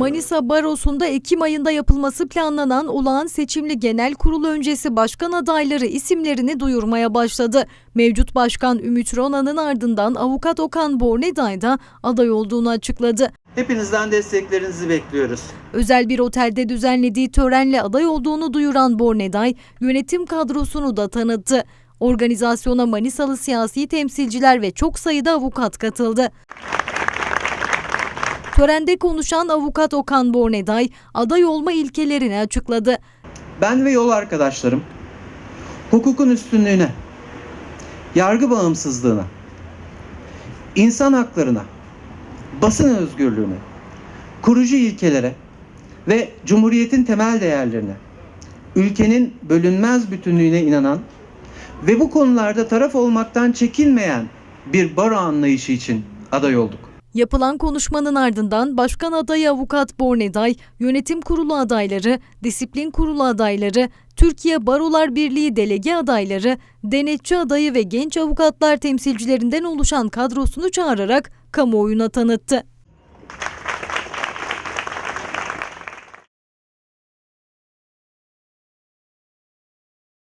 Manisa Barosu'nda Ekim ayında yapılması planlanan olağan seçimli genel kurul öncesi başkan adayları isimlerini duyurmaya başladı. Mevcut başkan Ümit Rona'nın ardından avukat Okan Borneday da aday olduğunu açıkladı. Hepinizden desteklerinizi bekliyoruz. Özel bir otelde düzenlediği törenle aday olduğunu duyuran Borneday, yönetim kadrosunu da tanıttı. Organizasyona Manisalı siyasi temsilciler ve çok sayıda avukat katıldı. Törende konuşan avukat Okan Borneday, aday olma ilkelerini açıkladı. Ben ve yol arkadaşlarım hukukun üstünlüğüne, yargı bağımsızlığına, insan haklarına, basın özgürlüğüne, kurucu ilkelere ve cumhuriyetin temel değerlerine, ülkenin bölünmez bütünlüğüne inanan ve bu konularda taraf olmaktan çekinmeyen bir baro anlayışı için aday olduk. Yapılan konuşmanın ardından Başkan adayı Avukat Borneday, Yönetim Kurulu adayları, Disiplin Kurulu adayları, Türkiye Barolar Birliği delege adayları, denetçi adayı ve genç avukatlar temsilcilerinden oluşan kadrosunu çağırarak kamuoyuna tanıttı.